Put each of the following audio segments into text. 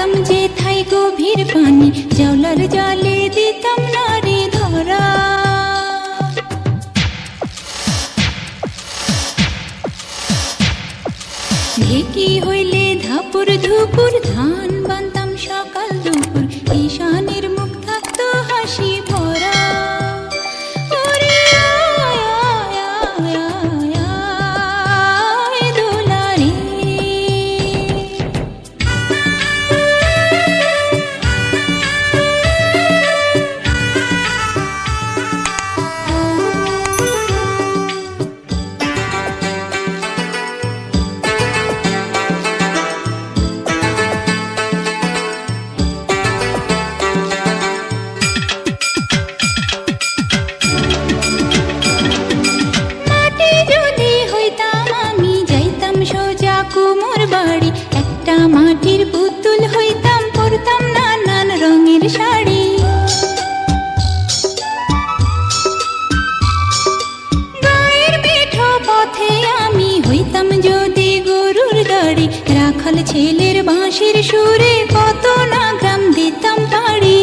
জানতাম যে থাই গভীর পানি জলার জলে দিতাম না ধরা। ঢেকি হইলে ধাপুর ধুপুর, ধান বানতাম সকাল দুপুর, ঈশানের মুখ থাকতো হাসি রাখাল ছেলের বাঁশির সুরে কত না গ্রাম দিতাম পাড়ি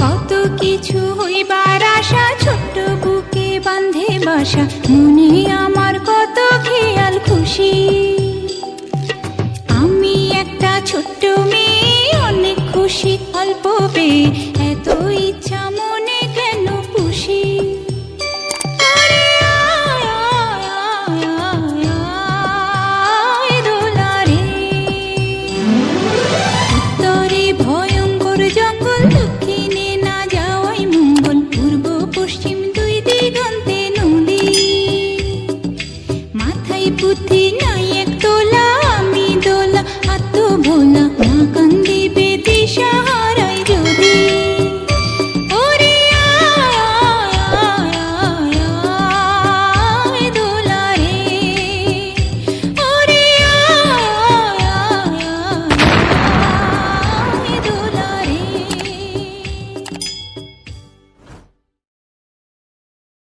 কত কিছু হইবার আশা, ছোট্ট বুকে বাঁধে বাসা। মনে আমার কত খেয়াল খুশি। আমি একটা ছোট্ট মেয়ে, অনেক খুশি অল্প পেয়ে